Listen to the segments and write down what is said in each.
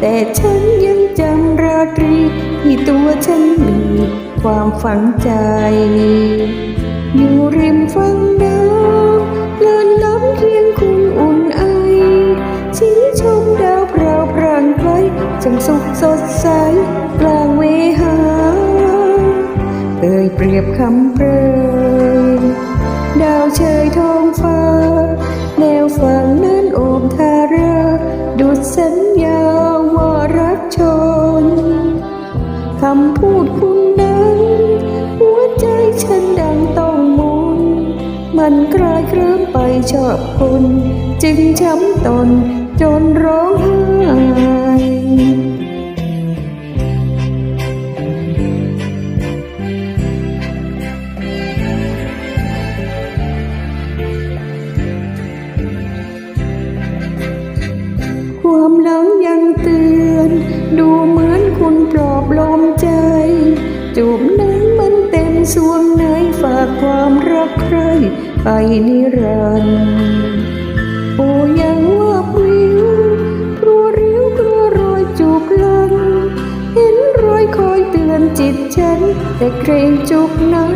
แต่ฉันยังจำราตรีที่ตัวฉันมีความฝังใจ อยู่ริมฝั่งน้ำเลินล้ำเคียงคุณอุ่นไอชี้ชมดาวพราวพรางไกลจังสุขสดใสกลางเวหาเอ่ยเปรียบคำเปรยดาวเชยท้องฟ้า แนวฝั่งนั้นโอบทาราดุดสัญญา รักชน คำพูดคุณนั้น หัวใจฉันดังต้องมนมันกลายเคลิ้มไปชอบคุณ จึงช้ำตนจนร้องไห้ จูบนั้นมันเต็มสวงในฝากความรักใครไปนิรันดร์โอ้ยังว่าวิวกลัวริ้วกลัวรอยจูบลันเห็นรอยคอยเตือนจิตฉัน แต่เกรงจูบนั้น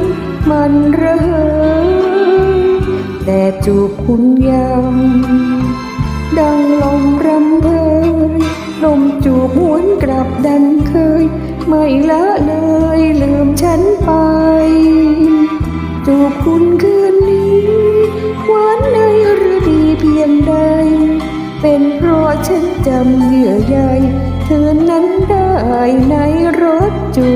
มันระเหยแต่จูบคุณยังดังลมรำเพ คุณคืนนี้หวานในหรืดีเพียงใด เป็นเพราะฉันจำเหยื่อใยเธอนั้นได้ในรถจู